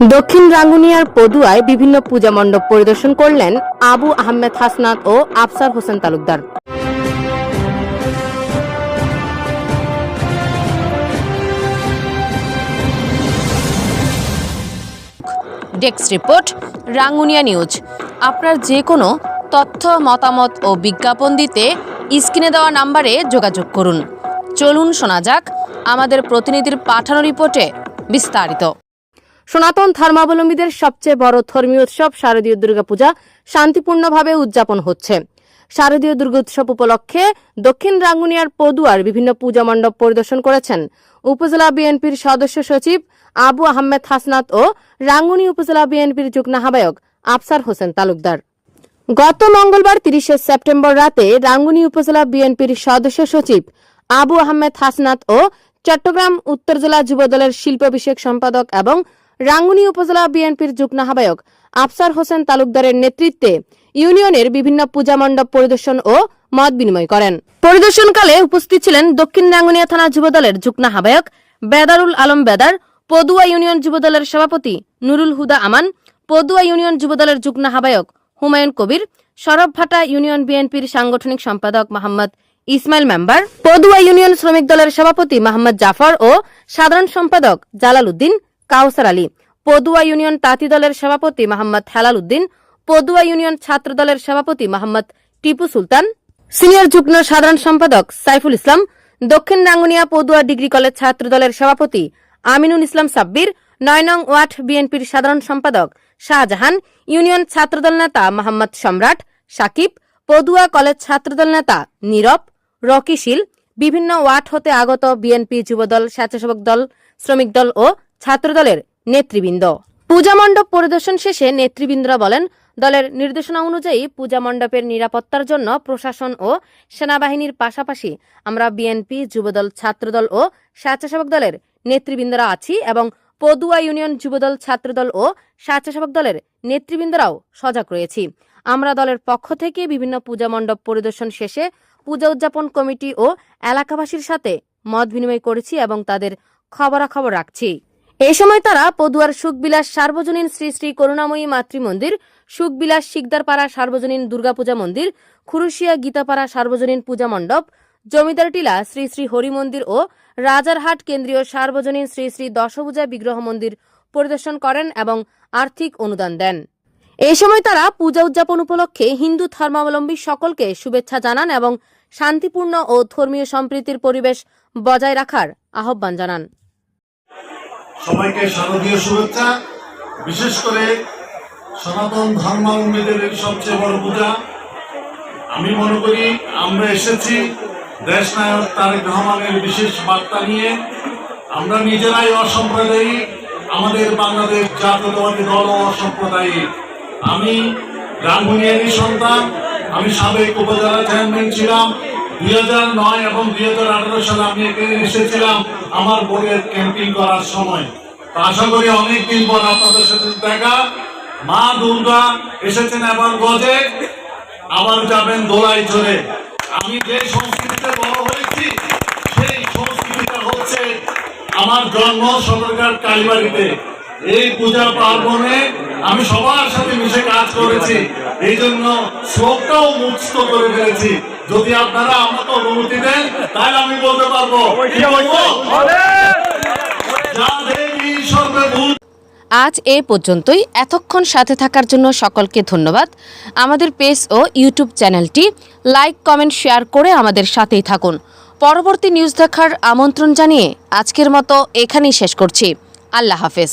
দক্ষিণ রাঙ্গুনিয়ার পদুয়ায় বিভিন্ন পূজা মণ্ডপ পরিদর্শন করলেন আবু আহমেদ হাসনাত ও Afsar Hossain Talukdar. Desk report, Rangunia news. আপনার যে কোনো তথ্য, মতামত ও বিজ্ঞাপন দিতে স্ক্রিনে দেওয়া নাম্বারে যোগাযোগ করুন। চলুন শোনা যাক আমাদের প্রতিনিধির পাঠানো রিপোর্টে বিস্তারিত। সনাতন ধর্মাবলম্বীদের সবচেয়ে বড় ধর্মীয় উৎসব শারদীয় দুর্গাপূজা, শান্তিপূর্ণভাবে উদযাপন হচ্ছে। শারদীয় দুর্গোৎসব উপলক্ষে দক্ষিণ রাঙ্গুনিয়ার পদুয়ার বিভিন্ন পূজা মণ্ডপ পরিদর্শন করেছেন। উপজেলা বিএনপির সদস্য সচিব আবু আহমেদ হাসনাত ও রাঙ্গুনি উপজেলা বিএনপির যুগ্ম আহ্বায়ক আফসার হোসেন তালুকদার। গত মঙ্গলবার তিরিশে সেপ্টেম্বর রাতে রাঙ্গুনি উপজেলা বিএনপির সদস্য সচিব আবু আহমেদ হাসনাত ও চট্টগ্রাম উত্তর জেলা যুবদলের শিল্প বিষয়ক সম্পাদক এবং রাঙ্গুনি উপজেলা বিএনপির যুগ্ম আহ্বায়ক আফসার হোসেন তালুকদারের নেতৃত্বে ইউনিয়নের বিভিন্ন পূজা মণ্ডপ পরিদর্শন ও মত বিনিময় করেন। পরিদর্শনকালে উপস্থিত ছিলেন দক্ষিণ রাঙ্গুনিয়া থানা যুবদলের যুগ্ম আহ্বায়ক বেদারুল আলম বেদার, পদুয়া ইউনিয়ন যুবদলের সভাপতি নুরুল হুদা আমান, পদুয়া ইউনিয়ন যুবদলের যুগ্ম আহ্বায়ক হুমায়ুন কবির সরবভাটা ইউনিয়ন বিএনপির সাংগঠনিক সম্পাদক মোহাম্মদ ইসমাইল মেম্বার, পদুয়া ইউনিয়ন শ্রমিক দলের সভাপতি মোহাম্মদ জাফর ও সাধারণ সম্পাদক জালাল উদ্দিন কাউসার আলী। পদুয়া ইউনিয়ন তাঁতি দলের সভাপতি মোহাম্মদ হেলাল উদ্দিন, পদুয়া ইউনিয়ন ছাত্র দলের সভাপতি মোহাম্মদ টিপু সুলতান, সিনিয়র যুগ্ম সাধারণ সম্পাদক সাইফুল ইসলাম, দক্ষিণ রাঙ্গুনিয়া পদুয়া ডিগ্রি কলেজ ছাত্র দলের সভাপতি আমিনুল ইসলাম সাব্বির, নয় নং ওয়ার্ড বিএনপির সাধারণ সম্পাদক শাহজাহান, ইউনিয়ন ছাত্রদল নেতা মোহাম্মদ সম্রাট সাকিব, পদুয়া কলেজ ছাত্রদল নেতা নীরব রকিশীল বিভিন্ন ওয়ার্ড হতে আগত বিএনপি যুবদল, স্বেচ্ছাসেবক দল, শ্রমিক দল ও ছাত্রদলের নেতৃবৃন্দ। পূজা মণ্ডপ পরিদর্শন শেষে নেতৃবৃন্দরা বলেন, দলের নির্দেশনা অনুযায়ী পূজা মণ্ডপের নিরাপত্তার জন্য প্রশাসন ও সেনাবাহিনীর পাশাপাশি আমরা বিএনপি, যুবদল, ছাত্রদল ও স্বেচ্ছাসেবক দলের নেতৃবৃন্দরা আছি এবং পদুয়া ইউনিয়ন, যুবদল, ছাত্রদল ও স্বেচ্ছাসেবক দলের নেতৃবৃন্দরাও সজাগ রয়েছি। আমরা দলের পক্ষ থেকে বিভিন্ন পূজা মণ্ডপ পরিদর্শন শেষে পূজা উদযাপন কমিটি ও এলাকাবাসীর সাথে মত বিনিময় করেছি এবং তাদের খবরাখবর রাখছি। এই সময় তারা পদুয়ার সুখবিলাস সার্বজনীন শ্রী শ্রী করুণাময়ী মাতৃমন্দির, সুখবিলাস শিকদারপাড়া সার্বজনীন দুর্গাপূজা মন্দির, খুরুশিয়া গীতাপাড়া সার্বজনীন পূজা মণ্ডপ, জমিদার টিলা শ্রী শ্রী হরি মন্দির ও রাজারহাট কেন্দ্রীয় সার্বজনীন শ্রী শ্রী দশভূজা বিগ্রহ মন্দির পরিদর্শন করেন এবং আর্থিক অনুদান দেন। এই সময় তারা পূজা উদযাপন উপলক্ষে হিন্দু ধর্মাবলম্বী সকলকে শুভেচ্ছা জানান এবং শান্তিপূর্ণ ও ধর্মীয় সম্প্রীতির পরিবেশ বজায় রাখার আহ্বান জানান। সবাইকে শারদীয় শুভেচ্ছা। বিশেষ করে সনাতন ধর্মাবলম্বীদের সবচেয়ে বড় পূজা। আমি মনে করি আমরা এসেছি দেশ নায়ক তারেক রহমানের বিশেষ বার্তা নিয়ে। আমরা নিজেরাই অসাম্প্রদায়িক, আমাদের বাংলাদেশ জাতীয়তাবাদী দল অসাম্প্রদায়িক। আমি রাঙ্গুনিয়ারি সন্তান, আমি সাবেক উপজেলা চেয়ারম্যান ছিলাম। দুই হাজার নয় এবং দুই হাজার আঠারো সালে আমি এখানে এসেছিলাম। আমার বোর্ডের ক্যাম্পিং করার সময়। আশা করি অনেকদিন পর আপনাদের সাথে দেখা। মা দুর্গা এসেছেন এবার গজে, আবার যাবেন দোলাই চলে আমি যে সংস্কৃতিতে বড় হয়েছি, সেই সংস্কৃতিটা হচ্ছে আমার জন্ম সরকার কালীবাড়িতে। এই পূজা পার্বণে আমি সবার সাথে মিশে কাজ করেছি। এই জন্য শোকটাও মুক্ত করে ফেলেছি। যদি আপনারা আমাকে অনুমতি দেন, তাহলে আমি বলতে পারব। আজ এ পর্যন্তই। এতক্ষণ সাথে থাকার জন্য সকলকে ধন্যবাদ। আমাদের পেজ ও ইউটিউব চ্যানেলটি লাইক, কমেন্ট, শেয়ার করে আমাদের সাথেই থাকুন। পরবর্তী নিউজ দেখার আমন্ত্রণ জানিয়ে আজকের মতো এখানেই শেষ করছি। আল্লাহ হাফেজ।